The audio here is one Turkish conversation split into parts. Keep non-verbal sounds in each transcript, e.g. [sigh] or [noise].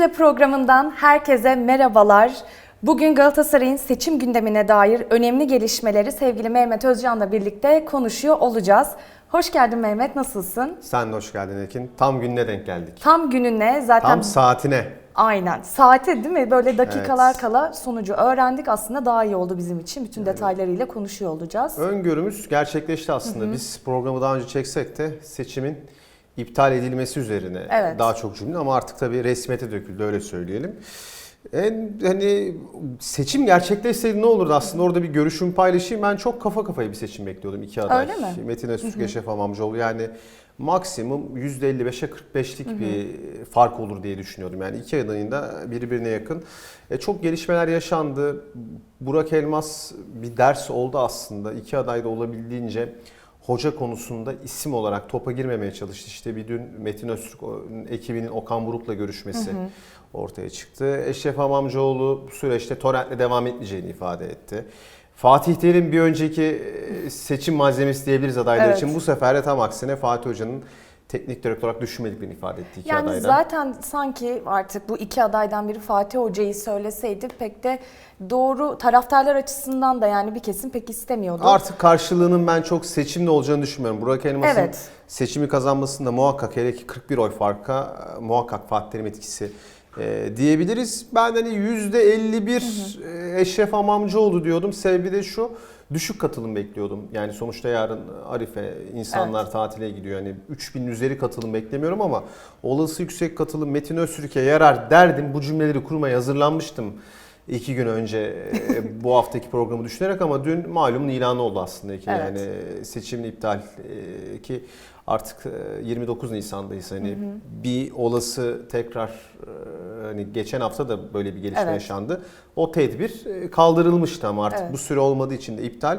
Yüzde programından herkese merhabalar. Bugün Galatasaray'ın seçim gündemine dair önemli gelişmeleri sevgili Mehmet Özcan'la birlikte konuşuyor olacağız. Hoş geldin Mehmet, nasılsın? Sen de hoş geldin Ekin. Tam gününe denk geldik. Tam gününe zaten Tam saatine. aynen saate değil mi? Böyle dakikalar Evet. kala sonucu öğrendik. Aslında daha iyi oldu bizim için. Bütün detaylarıyla konuşuyor olacağız. Öngörümüz gerçekleşti aslında. Biz programı daha önce çeksek de seçimin iptal edilmesi üzerine Evet. daha çok cümle ama artık tabii resmiyete döküldü öyle söyleyelim. En hani seçim gerçekleşseydi ne olurdu aslında orada bir görüşümü paylaşayım. Ben çok kafa kafaya bir seçim bekliyordum iki aday. Öyle mi? Metin Öztürk, Eşref Amamcıoğlu yani maksimum %55'e 45'lik bir fark olur diye düşünüyordum. Yani iki adayın da birbirine yakın. E, çok gelişmeler yaşandı. Burak Elmas bir ders oldu aslında. İki aday da olabildiğince hoca konusunda isim olarak topa girmemeye çalıştı. İşte bir dün Metin Öztürk ekibinin Okan Buruk'la görüşmesi ortaya çıktı. Eşref Amamcıoğlu bu süreçte Torrent'le devam etmeyeceğini ifade etti. Fatih Terim bir önceki e, seçim malzemesi diyebiliriz adaylar Evet. için. Bu sefer de tam aksine Fatih Hoca'nın teknik direktör olarak düşünmediklerini ifade etti iki Yani adaydan. zaten sanki artık bu iki adaydan biri Fatih Hoca'yı söyleseydi pek de doğru taraftarlar açısından da yani bir kesim pek istemiyordu. Artık karşılığının ben çok seçimli olacağını düşünmüyorum. Burak Elmas'ın Evet. seçimi kazanmasında muhakkak hele ki 41 oy farka e, muhakkak Fatih Terim etkisi e, diyebiliriz. Ben hani %51 e, Eşref Amamcıoğlu diyordum. Sebebi de şu düşük katılım bekliyordum. Yani sonuçta yarın Arife insanlar tatile gidiyor. Yani 3000 üzeri katılım beklemiyorum ama olası yüksek katılım Metin Öztürk'e yarar derdim. Bu cümleleri kurmaya hazırlanmıştım iki gün önce e, bu haftaki programı düşünerek ama dün malumun ilanı oldu aslında ki Evet. yani seçimin iptal e, ki artık e, 29 Nisan'dayız hani bir olası tekrar e, hani geçen hafta da böyle bir gelişme Evet. yaşandı. O tedbir e, kaldırılmıştı ama artık Evet. bu süre olmadığı için de iptal.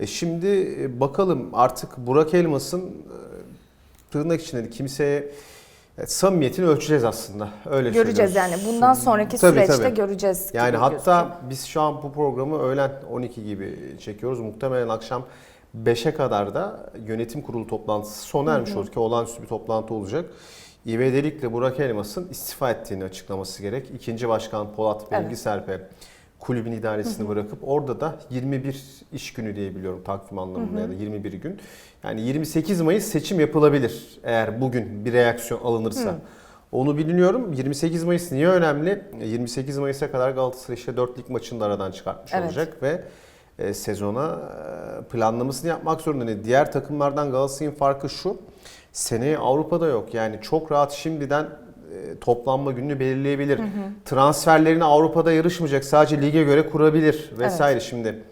E, şimdi e, bakalım artık Burak Elmas'ın e, tırnak içinde de kimseye e, samimiyetini ölçeceğiz aslında. Öyle göreceğiz yani. Bundan sonraki Tabii, süreçte tabii. göreceğiz. Yani hatta gözüküyor. biz şu an bu programı öğlen 12 gibi çekiyoruz. Muhtemelen akşam 5'e kadar da yönetim kurulu toplantısı sona ermiş olur ki olağanüstü bir toplantı olacak. İvedilikle Burak Elmas'ın istifa ettiğini açıklaması gerek. İkinci başkan Polat Bilgi Evet. Serpe kulübün idaresini bırakıp orada da 21 iş günü diye biliyorum takvim anlamında ya da 21 gün. Yani 28 Mayıs seçim yapılabilir eğer bugün bir reaksiyon alınırsa. Onu biliniyorum. 28 Mayıs niye önemli? 28 Mayıs'a kadar Galatasaray işte 4 lig maçını da aradan çıkartmış Evet. olacak ve sezona e, planlamasını yapmak zorunda. Yani diğer takımlardan Galatasaray'ın farkı şu. Seneye Avrupa'da yok. Yani çok rahat şimdiden e, toplanma gününü belirleyebilir. Transferlerini Avrupa'da yarışmayacak. Sadece lige göre kurabilir vesaire. Şimdi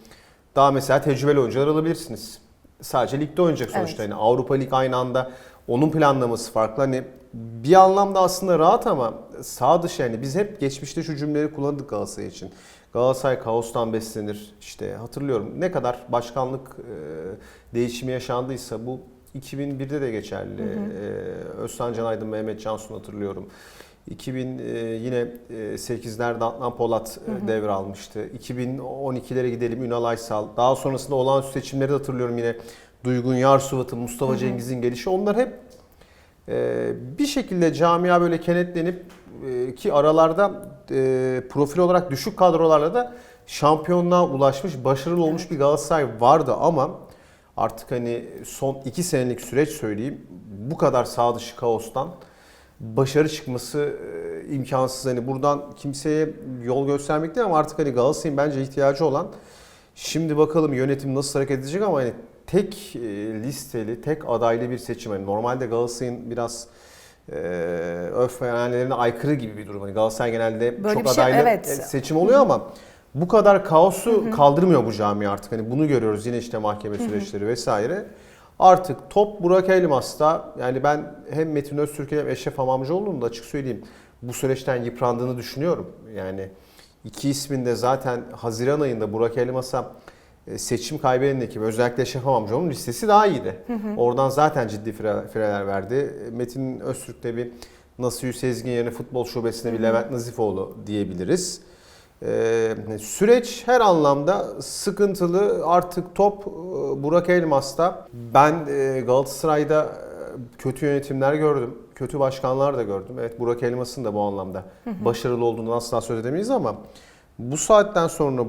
daha mesela tecrübeli oyuncular alabilirsiniz. Sadece ligde oynayacak sonuçta. Evet. Yani Avrupa Lig aynı anda onun planlaması farklı. Hani bir anlamda aslında rahat ama sağ dışı yani biz hep geçmişte şu cümleleri kullandık Galatasaray için. Galatasaray kaostan beslenir. İşte hatırlıyorum ne kadar başkanlık e, değişimi yaşandıysa bu 2001'de de geçerli. E, Özcan Can Aydın, Mehmet Cansu'nu hatırlıyorum. 2000 e, yine e, 8'lerde Adnan Polat e, devralmıştı. 2012'lere gidelim Ünal Aysal. Daha sonrasında olağanüstü seçimleri de hatırlıyorum yine. Duygun Yarsuvat'ın, Mustafa Cengiz'in gelişi. Onlar hep e, bir şekilde camia böyle kenetlenip ki aralarda e, profil olarak düşük kadrolarla da şampiyonluğa ulaşmış, başarılı olmuş bir Galatasaray vardı ama artık hani son iki senelik süreç söyleyeyim bu kadar sağ dışı kaostan başarı çıkması e, imkansız. Hani buradan kimseye yol göstermek değil ama artık hani Galatasaray'ın bence ihtiyacı olan şimdi bakalım yönetim nasıl hareket edecek ama hani tek e, listeli, tek adaylı bir seçim. Yani normalde Galatasaray'ın biraz e, örf ve ananelerine aykırı gibi bir durum. Hani Galatasaray genelde Böyle çok şey, adaylı evet. seçim oluyor ama bu kadar kaosu kaldırmıyor bu cami artık. Hani bunu görüyoruz yine işte mahkeme süreçleri vesaire. Artık top Burak Elmas'ta yani ben hem Metin Öztürk'e hem Eşref Amamcıoğlu'nun da açık söyleyeyim bu süreçten yıprandığını düşünüyorum. Yani iki ismin de zaten Haziran ayında Burak Elmas'a e, seçim kaybeden ekip özellikle Eşref Amamcıoğlu'nun listesi daha iyiydi. Oradan zaten ciddi fire- fireler verdi. Metin Öztürk'te bir Nasuhi Sezgin yerine futbol şubesine bir Levent Nazifoğlu diyebiliriz. Ee, süreç her anlamda sıkıntılı. Artık top e, Burak Elmas'ta. Ben e, Galatasaray'da e, kötü yönetimler gördüm. Kötü başkanlar da gördüm. Evet Burak Elmas'ın da bu anlamda başarılı olduğunu asla söz edemeyiz ama bu saatten sonra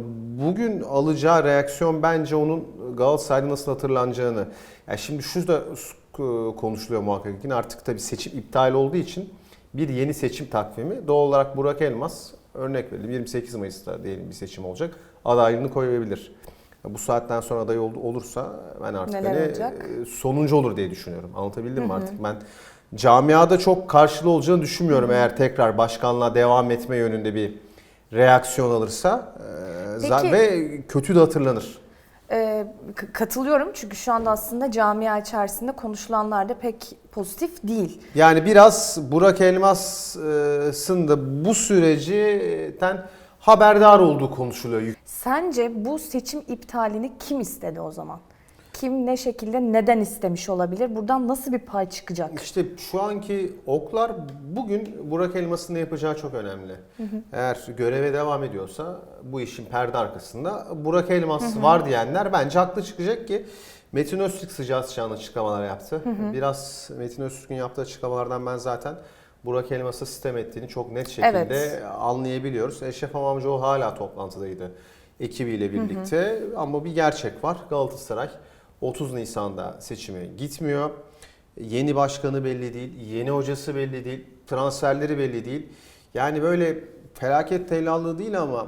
bugün alacağı reaksiyon bence onun Galatasaray'da nasıl hatırlanacağını. Yani şimdi şu da konuşuluyor muhakkak. Yine artık tabii seçim iptal olduğu için bir yeni seçim takvimi. Doğal olarak Burak Elmas örnek verelim 28 Mayıs'ta diyelim bir seçim olacak. Adaylığını koyabilir. Bu saatten sonra aday ol- olursa ben artık Neler hani olacak? e, sonuncu olur diye düşünüyorum. Anlatabildim mi artık? Ben camiada çok karşılığı olacağını düşünmüyorum eğer tekrar başkanlığa devam etme yönünde bir reaksiyon alırsa. E, Peki- Ve kötü de hatırlanır. K- katılıyorum çünkü şu anda aslında camia içerisinde konuşulanlar da pek pozitif değil. Yani biraz Burak Elmas'ın da bu sürecten haberdar olduğu konuşuluyor. Sence bu seçim iptalini kim istedi o zaman? Kim ne şekilde neden istemiş olabilir? Buradan nasıl bir pay çıkacak? İşte şu anki oklar bugün Burak Elmas'ın ne yapacağı çok önemli. Eğer göreve devam ediyorsa bu işin perde arkasında Burak Elmas var diyenler bence haklı çıkacak ki Metin Öztürk sıcağı sıcağına açıklamalar yaptı. Biraz Metin Öztürk'ün yaptığı açıklamalardan ben zaten Burak Elmas'a sistem ettiğini çok net şekilde Evet. anlayabiliyoruz. Eşref Amamcıoğlu hala toplantıdaydı ekibiyle birlikte ama bir gerçek var. Galatasaray 30 Nisan'da seçime gitmiyor. Yeni başkanı belli değil, yeni hocası belli değil, transferleri belli değil. Yani böyle felaket tellallığı değil ama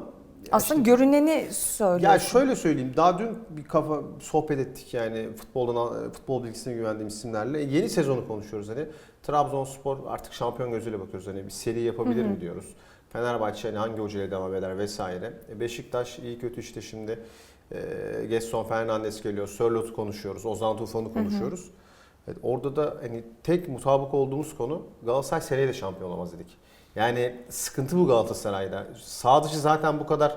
Aslında görüneni söylüyor. ya şöyle söyleyeyim. Daha dün bir kafa sohbet ettik yani futboldan futbol bilgisine güvendiğim isimlerle. Yeni sezonu konuşuyoruz hani. Trabzonspor artık şampiyon gözüyle bakıyoruz hani bir seri yapabilir mi diyoruz. Fenerbahçe hani hangi hocayla devam eder vesaire. E, Beşiktaş iyi kötü işte şimdi e, Gerson Fernandes geliyor. Sörlot'u konuşuyoruz. Ozan Tufan'ı konuşuyoruz. Evet, orada da hani tek mutabık olduğumuz konu Galatasaray seneye de şampiyon olamaz dedik. Yani sıkıntı bu Galatasaray'da. Sağ dışı zaten bu kadar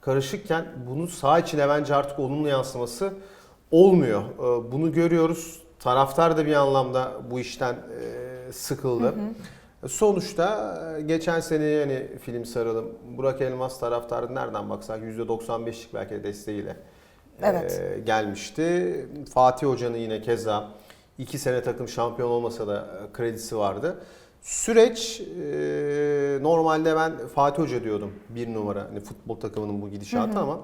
karışıkken bunun sağ içine bence artık olumlu yansıması olmuyor. Ee, Bunu görüyoruz. Taraftar da bir anlamda bu işten e, sıkıldı. Sonuçta e, geçen sene yani film saralım. Burak Elmas taraftarı nereden baksak %95'lik belki de desteğiyle Evet. e, gelmişti. Fatih Hoca'nın yine keza iki sene takım şampiyon olmasa da e, kredisi vardı. Süreç e, normalde ben Fatih Hoca diyordum bir numara hani futbol takımının bu gidişatı ama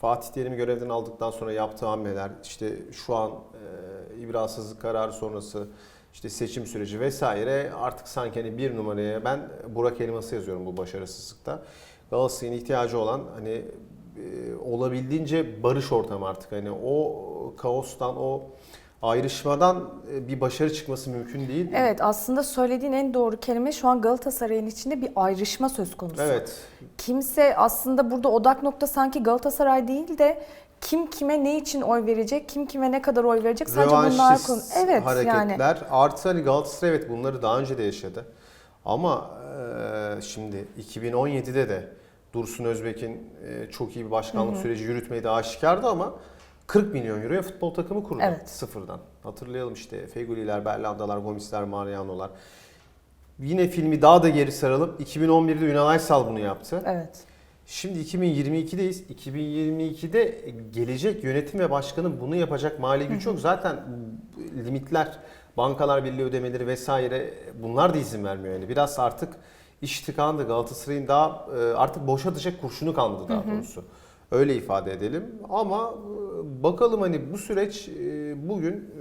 Fatih Terim'i görevden aldıktan sonra yaptığı hamleler işte şu an e, ibrasızlık kararı sonrası işte seçim süreci vesaire artık sanki hani bir numaraya ben Burak Elmas'ı yazıyorum bu başarısızlıkta. Galatasaray'ın ihtiyacı olan hani e, olabildiğince barış ortamı artık hani o kaostan o ayrışmadan e, bir başarı çıkması mümkün değil. Evet aslında söylediğin en doğru kelime şu an Galatasaray'ın içinde bir ayrışma söz konusu. Evet. Kimse aslında burada odak nokta sanki Galatasaray değil de kim kime ne için oy verecek, kim kime ne kadar oy verecek sadece bunlar konu. Evet yani. hareketler. Artı hani Galatasaray evet bunları daha önce de yaşadı. Ama e, şimdi 2017'de de Dursun Özbek'in e, çok iyi bir başkanlık süreci yürütmeyi de aşikardı ama 40 milyon euroya futbol takımı kurdu Evet. sıfırdan. Hatırlayalım işte Feguliler, Berlanda'lar, Gomisler, Mariano'lar. Yine filmi daha da geri saralım. 2011'de Ünal Aysal bunu yaptı. Evet. Şimdi 2022'deyiz. 2022'de gelecek yönetim ve başkanın bunu yapacak mali güç yok. Zaten limitler, bankalar birliği ödemeleri vesaire bunlar da izin vermiyor. Yani biraz artık iş tıkandı. Galatasaray'ın daha e, artık boşa atacak kurşunu kalmadı daha doğrusu. Öyle ifade edelim. Ama e, bakalım hani bu süreç e, bugün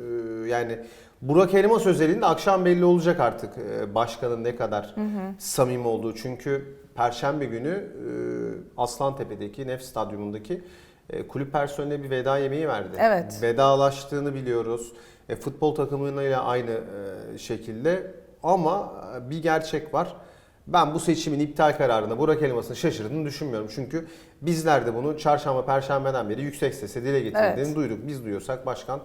yani Burak Elmas özelinde akşam belli olacak artık başkanın ne kadar samimi olduğu. Çünkü Perşembe günü e, Aslantepe'deki Nef Stadyumundaki e, kulüp personeline bir veda yemeği verdi. Evet. Vedalaştığını biliyoruz. E, futbol takımıyla aynı e, şekilde ama bir gerçek var. Ben bu seçimin iptal kararına Burak Elmas'ın şaşırdığını düşünmüyorum. Çünkü bizler de bunu çarşamba, perşembeden beri yüksek sesle dile getirdiğini Evet. duyduk. Biz duyuyorsak başkan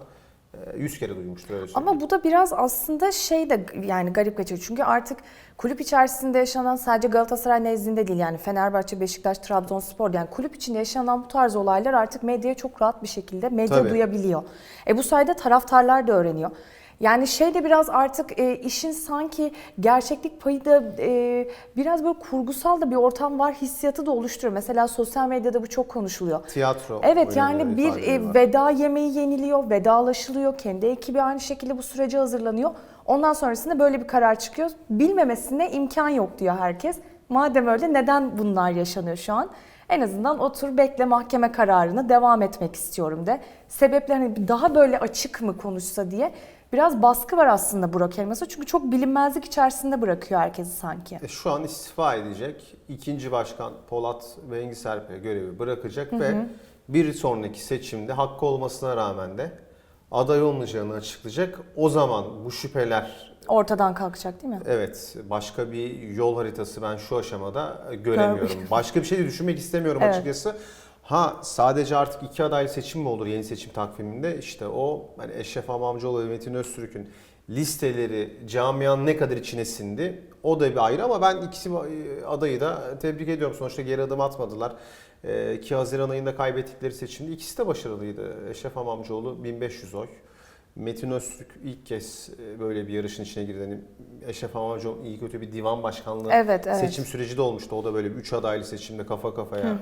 e, 100 kere duymuştur öyle söyleyeyim. Ama bu da biraz aslında şey de yani garip kaçıyor. Çünkü artık kulüp içerisinde yaşanan sadece Galatasaray nezdinde değil yani Fenerbahçe, Beşiktaş, Trabzonspor yani kulüp içinde yaşanan bu tarz olaylar artık medyaya çok rahat bir şekilde medya Tabii. duyabiliyor. E bu sayede taraftarlar da öğreniyor. Yani şey de biraz artık e, işin sanki gerçeklik payı da e, biraz böyle kurgusal da bir ortam var hissiyatı da oluşturuyor. Mesela sosyal medyada bu çok konuşuluyor. Tiyatro Evet yani bir e, veda yemeği yeniliyor, vedalaşılıyor. Kendi ekibi aynı şekilde bu sürece hazırlanıyor. Ondan sonrasında böyle bir karar çıkıyor. Bilmemesine imkan yok diyor herkes. Madem öyle neden bunlar yaşanıyor şu an? En azından otur bekle mahkeme kararını devam etmek istiyorum de. Sebeplerini daha böyle açık mı konuşsa diye biraz baskı var aslında Burak Elmas'a. Çünkü çok bilinmezlik içerisinde bırakıyor herkesi sanki. E, Şu an istifa edecek. İkinci başkan Polat Bengi Serp'e görevi bırakacak ve bir sonraki seçimde hakkı olmasına rağmen de aday olmayacağını açıklayacak. O zaman bu şüpheler Ortadan kalkacak değil mi? evet başka bir yol haritası ben şu aşamada göremiyorum. Başka bir şey de düşünmek istemiyorum Evet. açıkçası. Ha sadece artık iki adaylı seçim mi olur yeni seçim takviminde? İşte o hani Eşref Amamcıoğlu ve Metin Öztürk'ün listeleri camianın ne kadar içine sindi o da bir ayrı ama ben ikisi e, adayı da tebrik ediyorum. Sonuçta geri adım atmadılar. Ee, ki Haziran ayında kaybettikleri seçimde ikisi de başarılıydı. Eşref Amamcıoğlu 1500 oy. Metin Öztürk ilk kez e, böyle bir yarışın içine girdi. Hani Eşref Amamcıoğlu iyi kötü bir divan başkanlığı Evet, evet. seçim süreci de olmuştu. O da böyle bir 3 adaylı seçimde kafa kafaya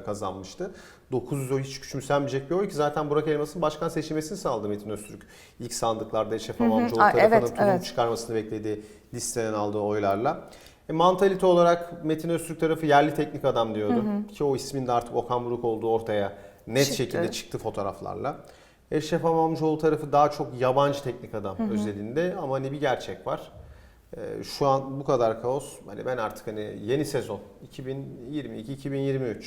e, kazanmıştı. 900 oy hiç küçümsenmeyecek bir oy ki zaten Burak Elmas'ın başkan seçilmesini sağladı Metin Öztürk. İlk sandıklarda Eşref Amamcıoğlu tarafından evet, tulum evet. çıkarmasını beklediği listeden aldığı oylarla. E, mantalite olarak Metin Öztürk tarafı yerli teknik adam diyordu. Ki o ismin de artık Okan Buruk olduğu ortaya net Çıktı. şekilde çıktı fotoğraflarla. Eşref Amamcıoğlu tarafı daha çok yabancı teknik adam özelinde ama hani bir gerçek var. Ee, Şu an bu kadar kaos. Hani ben artık hani yeni sezon 2022-2023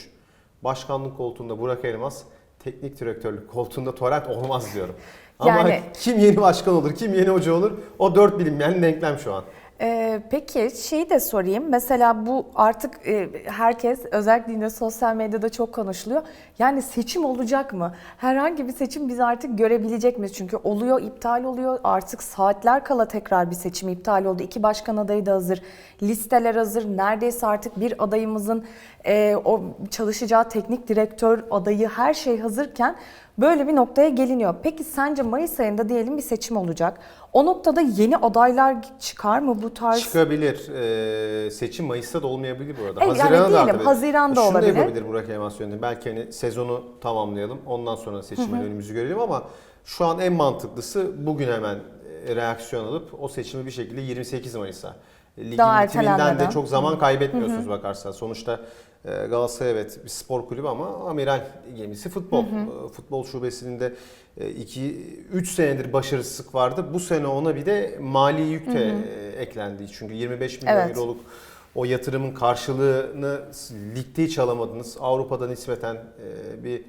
başkanlık koltuğunda Burak Elmas, teknik direktörlük koltuğunda Torrent olmaz diyorum. [laughs] Ama Yani- kim yeni başkan olur, kim yeni hoca olur o dört bilinmeyen denklem şu an. Ee, peki şeyi de sorayım. Mesela bu artık e, herkes özellikle yine sosyal medyada çok konuşuluyor. Yani seçim olacak mı? Herhangi bir seçim biz artık görebilecek miyiz? Çünkü oluyor, iptal oluyor. Artık saatler kala tekrar bir seçim iptal oldu. İki başkan adayı da hazır. Listeler hazır. Neredeyse artık bir adayımızın e, o çalışacağı teknik direktör adayı her şey hazırken böyle bir noktaya geliniyor. Peki sence Mayıs ayında diyelim bir seçim olacak. O noktada yeni adaylar çıkar mı bu tarz? Çıkabilir. Ee, seçim Mayıs'ta da olmayabilir bu arada. E, yani Haziran'a da diyelim, akabilir. Haziran'da Şunu da olabilir. yapabilir Burak Elmas yönetimi. Belki hani sezonu tamamlayalım. Ondan sonra seçime önümüzü görelim ama şu an en mantıklısı bugün hemen reaksiyon alıp o seçimi bir şekilde 28 Mayıs'a. Ligin Daha bitiminden de çok zaman kaybetmiyorsunuz bakarsan. Sonuçta Galatasaray evet bir spor kulübü ama amiral gemisi futbol. E, Futbol şubesinin de 2-3 senedir başarısızlık vardı. Bu sene ona bir de mali yük de e, eklendi. Çünkü 25 milyon Evet. euroluk o yatırımın karşılığını ligde hiç alamadınız. Avrupa'da nispeten e, bir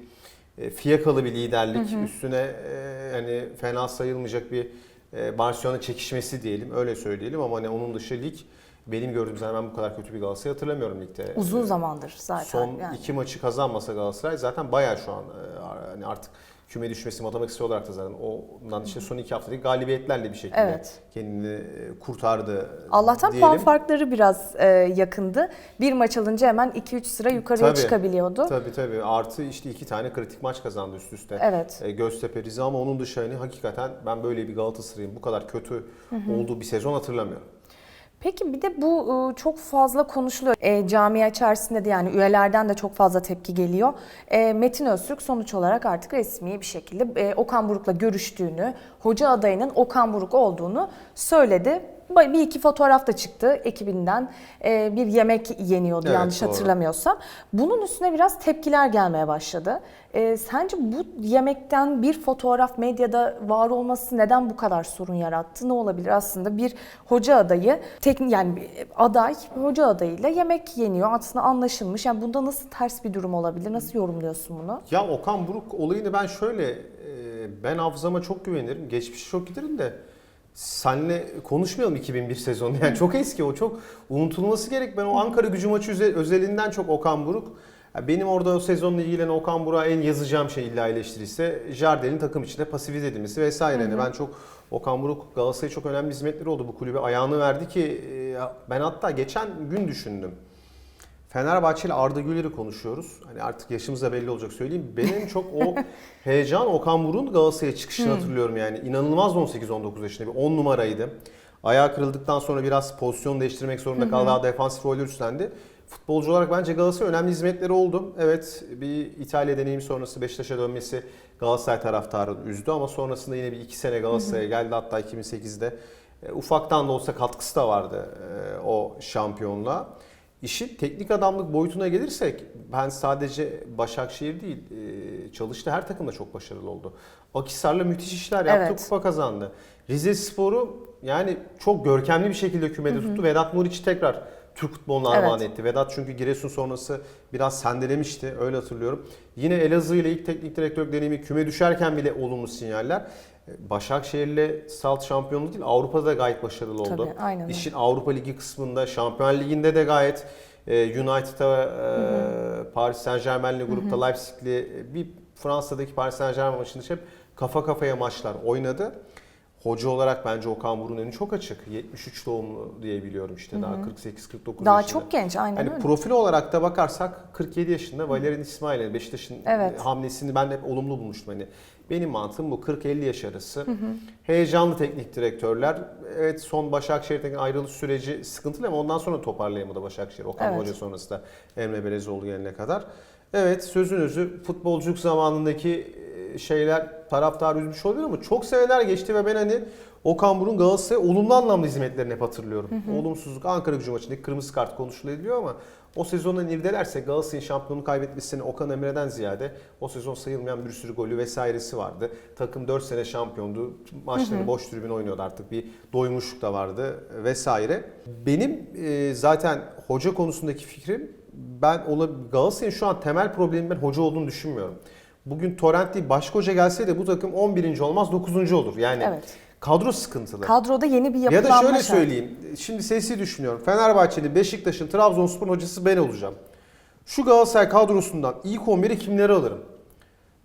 e, fiyakalı bir liderlik üstüne e, hani fena sayılmayacak bir e, Barcelona çekişmesi diyelim öyle söyleyelim ama hani onun dışı lig benim gördüğüm zaman ben bu kadar kötü bir Galatasaray hatırlamıyorum ligde. Uzun zamandır zaten. Son yani. iki maçı kazanmasa Galatasaray zaten bayağı şu an e, hani artık küme düşmesi matematiksel olarak da zaten ondan işte son iki haftadaki galibiyetlerle bir şekilde Evet. kendini e, kurtardı Allah'tan diyelim. puan farkları biraz e, yakındı. Bir maç alınca hemen 2-3 sıra yukarıya Tabii. çıkabiliyordu. Tabii tabii. Artı işte iki tane kritik maç kazandı üst üste. Evet. E, Göztepe, Rize ama onun dışı hani hakikaten ben böyle bir Galatasaray'ın bu kadar kötü olduğu bir sezon hatırlamıyorum. Peki bir de bu e, çok fazla konuşuluyor. E, camia içerisinde de yani üyelerden de çok fazla tepki geliyor. E, Metin Öztürk sonuç olarak artık resmi bir şekilde e, Okan Buruk'la görüştüğünü, hoca adayının Okan Buruk olduğunu söyledi. Bir iki fotoğraf da çıktı ekibinden. E, bir yemek yeniyordu Evet, yanlış doğru. hatırlamıyorsam. Bunun üstüne biraz tepkiler gelmeye başladı. E, sence bu yemekten bir fotoğraf medyada var olması neden bu kadar sorun yarattı? Ne olabilir aslında bir hoca adayı, teknik yani bir aday hoca adayıyla yemek yeniyor. Aslında anlaşılmış. Yani bunda nasıl ters bir durum olabilir? Nasıl yorumluyorsun bunu? Ya Okan Buruk olayını ben şöyle e, ben hafızama çok güvenirim. Geçmişe çok giderim de senle konuşmayalım 2001 sezonu. Yani çok eski o çok unutulması gerek. Ben o Ankara gücü maçı özelinden çok Okan Buruk. Benim orada o sezonla ilgili hani Okan Buruk'a en yazacağım şey illa eleştiriyse Jardel'in takım içinde pasifize edilmesi vesaire. Yani ben çok Okan Buruk Galatasaray'a çok önemli hizmetleri oldu. Bu kulübe ayağını verdi ki e, ben hatta geçen gün düşündüm. Fenerbahçe ile Arda Güler'i konuşuyoruz. Hani artık yaşımız da belli olacak söyleyeyim. Benim [laughs] çok o heyecan Okan Buruk'un Galatasaray'a çıkışını hatırlıyorum yani. İnanılmaz 18-19 yaşında bir 10 numaraydı. Ayağı kırıldıktan sonra biraz pozisyon değiştirmek zorunda kaldı. Daha defansif roller üstlendi. Futbolcu olarak bence Galatasaray önemli hizmetleri oldu. Evet bir İtalya deneyimi sonrası Beşiktaş'a dönmesi Galatasaray taraftarını üzdü ama sonrasında yine bir iki sene Galatasaray'a geldi. Hatta 2008'de E, ufaktan da olsa katkısı da vardı e, o şampiyonluğa. İşin teknik adamlık boyutuna gelirsek ben sadece Başakşehir değil e, çalıştığı her takım da çok başarılı oldu. Akisar'la müthiş işler yaptı, Evet. kupa kazandı. Rize Spor'u yani çok görkemli bir şekilde kümede tuttu. Vedat Muriç'i tekrar Türk futboluna Evet. armağan etti. Vedat çünkü Giresun sonrası biraz sendelemişti öyle hatırlıyorum. Yine Elazığ ile ilk teknik direktör deneyimi küme düşerken bile olumlu sinyaller. Başakşehir'le salt şampiyonluk değil Avrupa'da da gayet başarılı oldu. Tabii, aynen. İşin Avrupa Ligi kısmında Şampiyon Ligi'nde de gayet e, United'a e, Paris Saint Germain'li grupta Leipzig'li e, bir Fransa'daki Paris Saint Germain maçında hep kafa kafaya maçlar oynadı. Hoca olarak bence Okan Buruk'un önü çok açık. 73 doğumlu diye biliyorum işte daha 48-49 Daha yaşında. çok genç aynen Hani öyle. profil olarak da bakarsak 47 yaşında Valerian İsmail'in Beşiktaş'ın Evet. hamlesini ben hep olumlu bulmuştum. Hani benim mantığım bu 40-50 yaş arası. Heyecanlı teknik direktörler. Evet son Başakşehir'den ayrılış süreci sıkıntılı ama ondan sonra toparlayamadı Başakşehir. Okan Evet. Hoca sonrası da Emre Belezoğlu gelene kadar. Evet sözün özü futbolculuk zamanındaki e, şeyler taraftar üzmüş oluyor ama çok seneler geçti ve ben hani Okan Buruk'un Galatasaray'a olumlu anlamda hizmetlerini hep hatırlıyorum. Olumsuzluk Ankara gücü maçındaki kırmızı kart konuşuluyor ama o sezondan irdelersek Galatasaray'ın şampiyonluğu kaybetmesini Okan Emre'den ziyade o sezon sayılmayan bir sürü golü vesairesi vardı. Takım 4 sene şampiyondu. Maçları boş tribün oynuyordu artık bir doymuşluk da vardı vesaire. Benim e, zaten hoca konusundaki fikrim ben Galatasaray'ın şu an temel problemi ben hoca olduğunu düşünmüyorum. Bugün Torrent değil başka hoca gelseydi bu takım 11. olmaz 9. olur. Yani Evet. kadro sıkıntılı. Kadroda yeni bir Ya yapılanma da şöyle söyleyeyim. Şimdi sesi düşünüyorum. Fenerbahçe'nin, Beşiktaş'ın, Trabzonspor'un hocası ben olacağım. Şu Galatasaray kadrosundan ilk 11'i kimleri alırım?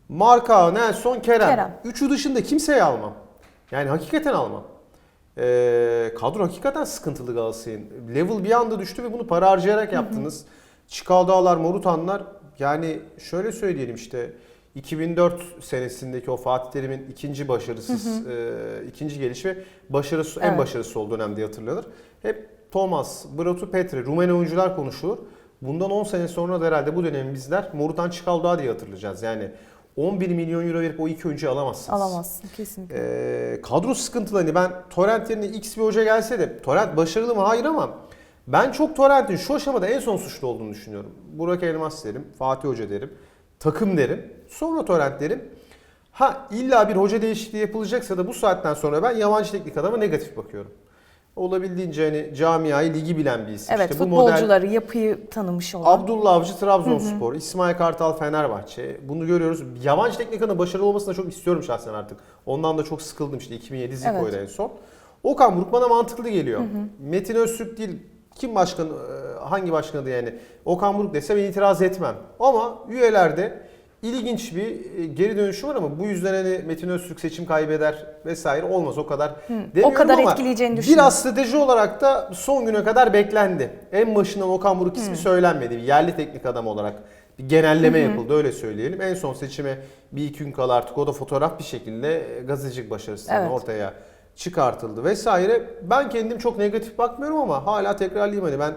Marka, Nelson, Kerem. Kerem. Üçü dışında kimseyi almam. Yani hakikaten almam. Ee, kadro hakikaten sıkıntılı Galatasaray'ın. Level bir anda düştü ve bunu para harcayarak yaptınız. Çikaldağlar, Morutanlar yani şöyle söyleyelim işte 2004 senesindeki o Fatih Terim'in ikinci başarısız e, ikinci gelişi ve başarısı en Evet. başarısız olduğu dönem diye hatırlanır. Hep Thomas, Bratu Petre, Rumen oyuncular konuşulur. Bundan 10 sene sonra da herhalde bu dönemi bizler Morutan Çikaldağ diye hatırlayacağız. Yani 11 milyon euro verip o iki oyuncuyu alamazsınız. Alamazsın kesinlikle. Ee, kadro sıkıntılı hani ben Torrent yerine X bir hoca gelse de Torrent başarılı mı? Hayır ama ben çok Torrent'in şu aşamada en son suçlu olduğunu düşünüyorum. Burak Elmas derim, Fatih Hoca derim, takım derim, sonra Torrent derim. Ha illa bir hoca değişikliği yapılacaksa da bu saatten sonra ben yabancı teknik adama negatif bakıyorum. Olabildiğince hani camiayı, ligi bilen bir isim. evet İşte bu model futbolcuları yapıyı tanımış olan. Abdullah Avcı Trabzonspor, İsmail Kartal Fenerbahçe. Bunu görüyoruz. Yabancı teknik adamın başarılı olmasını çok istiyorum şahsen artık. Ondan da çok sıkıldım işte 2007 Zico'ydu en son. Okan Buruk bana mantıklı geliyor. Metin Öztürk değil kim başkan e, hangi başkanı yani Okan Buruk dese ben itiraz etmem. Ama üyelerde ilginç bir e, geri dönüşü var ama bu yüzden hani Metin Öztürk seçim kaybeder vesaire olmaz o kadar demiyorum kadar ama etkileyeceğini düşünüyorum. Biraz strateji olarak da son güne kadar beklendi. En başından Okan Buruk ismi söylenmedi. Bir yerli teknik adam olarak bir genelleme yapıldı öyle söyleyelim. En son seçime bir iki gün kala artık o da fotoğraf bir şekilde gazetecilik başarısından Evet. ortaya çıkartıldı vesaire. Ben kendim çok negatif bakmıyorum ama hala tekrarlayayım hani ben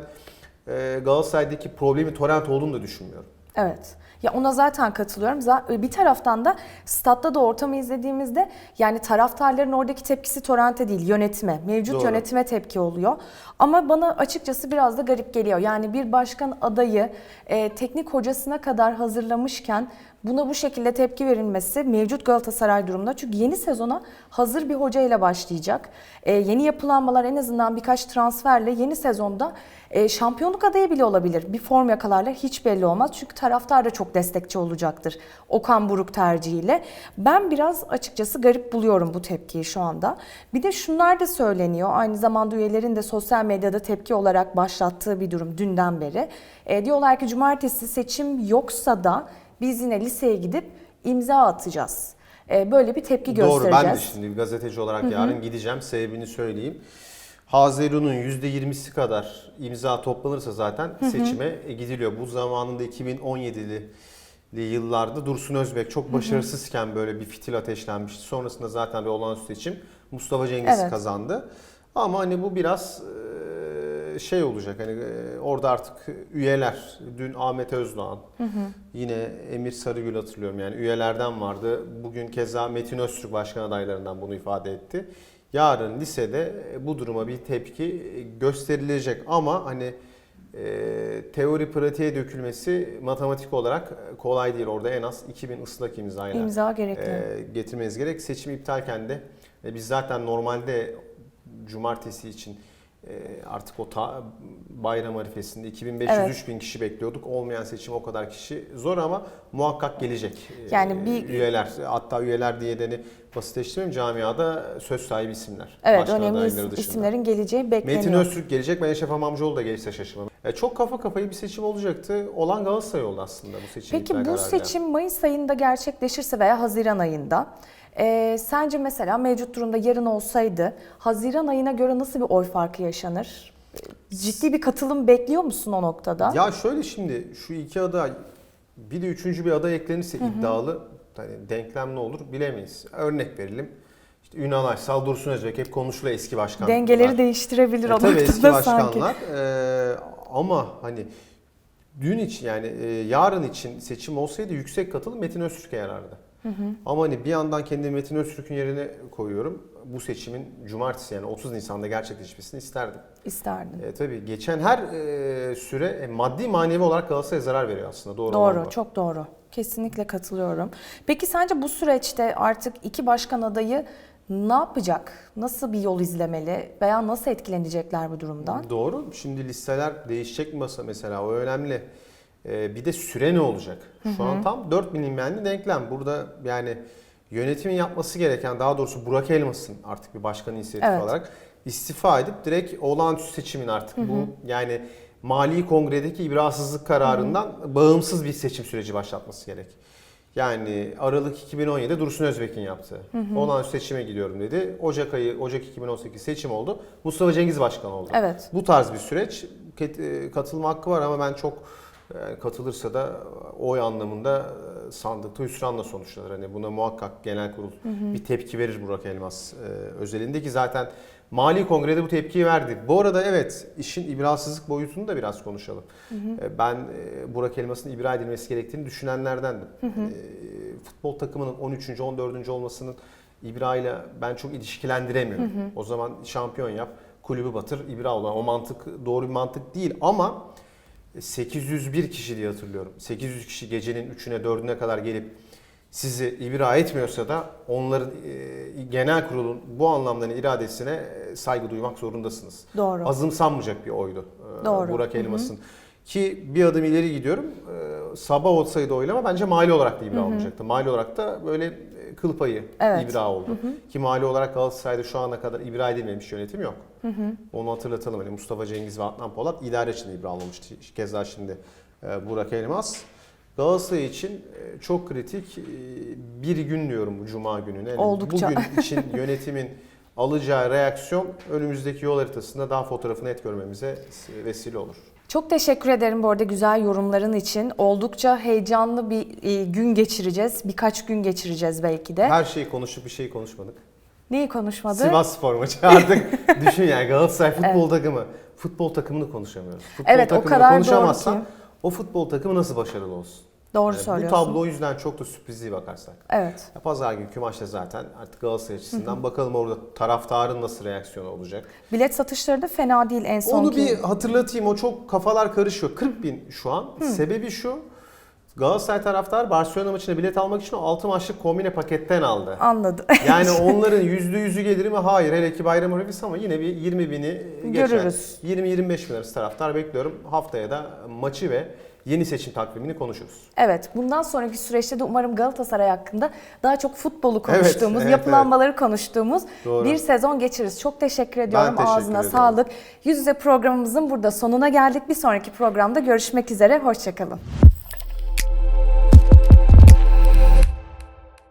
e, Galatasaray'daki problemi Torrent olduğunu da düşünmüyorum. Evet. Ya ona zaten katılıyorum. Za- Bir taraftan da statta da ortamı izlediğimizde yani taraftarların oradaki tepkisi Torrent'e değil yönetime, mevcut Doğru. yönetime tepki oluyor. Ama bana açıkçası biraz da garip geliyor. Yani bir başkan adayı e, teknik hocasına kadar hazırlamışken buna bu şekilde tepki verilmesi mevcut Galatasaray durumunda. Çünkü yeni sezona hazır bir hoca ile başlayacak. E, yeni yapılanmalar en azından birkaç transferle yeni sezonda e, şampiyonluk adayı bile olabilir. Bir form yakalarlar hiç belli olmaz. Çünkü taraftar da çok destekçi olacaktır Okan Buruk tercihiyle. Ben biraz açıkçası garip buluyorum bu tepkiyi şu anda. Bir de şunlar da söyleniyor. Aynı zamanda üyelerin de sosyal medyada tepki olarak başlattığı bir durum dünden beri. E, diyorlar ki cumartesi seçim yoksa da biz yine liseye gidip imza atacağız. E, böyle bir tepki Doğru göstereceğiz. ben de şimdi bir gazeteci olarak yarın gideceğim sebebini söyleyeyim. Haziran'ın %20'si kadar imza toplanırsa zaten seçime gidiliyor. Bu zamanında 2017'li yıllarda Dursun Özbek çok başarısızken böyle bir fitil ateşlenmişti. Sonrasında zaten bir olağanüstü seçim Mustafa Cengiz Evet. kazandı. Ama hani bu biraz e, şey olacak hani e, orada artık üyeler dün Ahmet Özdoğan yine Emir Sarıgül hatırlıyorum yani üyelerden vardı. Bugün keza Metin Öztürk başkan adaylarından bunu ifade etti. Yarın lisede bu duruma bir tepki gösterilecek ama hani e, teori pratiğe dökülmesi matematik olarak kolay değil. Orada en az 2000 ıslak imzayla İmza gerekli. e, getirmeniz gerek. Seçim iptalken de e, biz zaten normalde cumartesi için e, artık o ta, bayram arifesinde 2500-3000 kişi bekliyorduk. Olmayan seçim o kadar kişi zor ama muhakkak gelecek. E, Yani bir- üyeler hatta üyeler diye de basitleştirmeyeyim camiada söz sahibi isimler. Evet Başkan önemli is- isimlerin geleceği bekleniyor. Metin Öztürk gelecek. Ben Eşref Amamcıoğlu da gelirse şaşırmam. E, çok kafa kafayı bir seçim olacaktı. Olan Galatasaray oldu aslında bu seçim Peki bu seçim Mayıs ayında gerçekleşirse veya Haziran ayında e, sence mesela mevcut durumda yarın olsaydı Haziran ayına göre nasıl bir oy farkı yaşanır? E, Ciddi bir katılım bekliyor musun o noktada? Ya şöyle şimdi şu iki aday bir de üçüncü bir aday eklenirse iddialı hani denklem ne olur bilemeyiz. Örnek verelim. İşte Ünal Aysal, Dursun Özbek hep konuşuluyor eski başkanlar. Dengeleri değiştirebilir E, o tabii eski noktada sanki. başkanlar e, ama hani dün için yani e, yarın için seçim olsaydı yüksek katılım Metin Öztürk'e yarardı. Ama hani bir yandan kendimi Metin Öztürk'ün yerine koyuyorum. Bu seçimin cumartesi yani 30 Nisan'da gerçekleşmesini isterdim. İsterdim. E, tabii geçen her e, süre e, maddi manevi olarak Galatasaray'a zarar veriyor aslında. Doğru, Doğru, çok doğru. Kesinlikle katılıyorum. Peki sence bu süreçte artık iki başkan adayı ne yapacak? Nasıl bir yol izlemeli veya nasıl etkilenecekler bu durumdan? Doğru. Şimdi listeler değişecek mi mesela o önemli. Ee, bir de süre ne olacak? Şu an tam 4 bilinmeyenli denklem. Burada yani yönetimin yapması gereken daha doğrusu Burak Elmas'ın artık bir başkan inisiyatifi Evet. olarak istifa edip direkt olağanüstü seçimin artık bu yani Mali Kongre'deki ibrasızlık kararından bağımsız bir seçim süreci başlatması gerek. Yani Aralık 2017'de Dursun Özbek'in yaptığı. Olağanüstü seçime gidiyorum dedi. Ocak ayı, Ocak 2018 seçim oldu. Mustafa Cengiz başkan oldu. Evet. Bu tarz bir süreç. E, Katılma hakkı var ama ben çok katılırsa da oy anlamında e, sandıkta hüsranla sonuçlanır. Hani buna muhakkak genel kurul bir tepki verir Burak Elmas e, özelinde ki zaten Mali Kongre'de bu tepkiyi verdi. Bu arada evet işin ibrasızlık boyutunu da biraz konuşalım. E, Ben e, Burak Elmas'ın ibra edilmesi gerektiğini düşünenlerdendim. E, Futbol takımının 13. 14. olmasının ibra ile ben çok ilişkilendiremiyorum. O zaman şampiyon yap, kulübü batır, ibra olan o mantık doğru bir mantık değil ama 801 kişi diye hatırlıyorum. 800 kişi gecenin 3'üne 4'üne kadar gelip sizi ibra etmiyorsa da onların e, genel kurulun bu anlamda iradesine e, saygı duymak zorundasınız. Doğru. Azımsanmayacak bir oydu e, Doğru. Burak Elmas'ın. Ki bir adım ileri gidiyorum. E, Sabah olsaydı oylama bence mali olarak da ibra olmayacaktı. Mali olarak da böyle e, kıl payı Evet. ibra oldu. Ki mali olarak Galatasaray'da şu ana kadar ibra edilmemiş yönetim yok. Onu hatırlatalım. Hani Mustafa Cengiz ve Adnan Polat idare için ibra olmamıştı. Keza şimdi e, Burak Elmas. Galatasaray için e, çok kritik e, bir gün diyorum bu cuma gününe. Yani Oldukça. Bugün [laughs] için yönetimin alacağı reaksiyon önümüzdeki yol haritasında daha fotoğrafı net görmemize vesile olur. Çok teşekkür ederim bu arada güzel yorumların için. Oldukça heyecanlı bir e, gün geçireceğiz. Birkaç gün geçireceğiz belki de. Her şeyi konuşup bir şey konuşmadık. Neyi konuşmadı? Sivas Spor maçı artık [laughs] düşün yani Galatasaray futbol takımı. Futbol takımını konuşamıyoruz. Futbol Evet, o kadar doğru konuşamazsan ki. o futbol takımı nasıl başarılı olsun? Doğru Yani bu söylüyorsun. tablo o yüzden çok da sürprizli bakarsak. Evet. Ya Pazar günkü maçta zaten artık Galatasaray açısından bakalım orada taraftarın nasıl reaksiyonu olacak. Bilet satışları da fena değil en son Onu bir hatırlatayım o çok kafalar karışıyor. 40 bin şu an. Sebebi şu Galatasaray taraftar Barcelona maçına bilet almak için o 6 maçlık kombine paketten aldı. Anladım. Yani [laughs] onların %100'ü gelir mi? Hayır. Hele ki bayram arifesi ama yine bir 20 bini geçer. Görürüz. 20-25 bin arası taraftar bekliyorum. Haftaya da maçı ve yeni seçim takvimini konuşuruz. Evet, bundan sonraki süreçte de umarım Galatasaray hakkında daha çok futbolu konuştuğumuz, evet, yapılanmaları konuştuğumuz Doğru. bir sezon geçiririz. Çok teşekkür ediyorum. teşekkür Ağzına ederim. sağlık. Yüz yüze programımızın burada sonuna geldik. Bir sonraki programda görüşmek üzere. Hoşçakalın.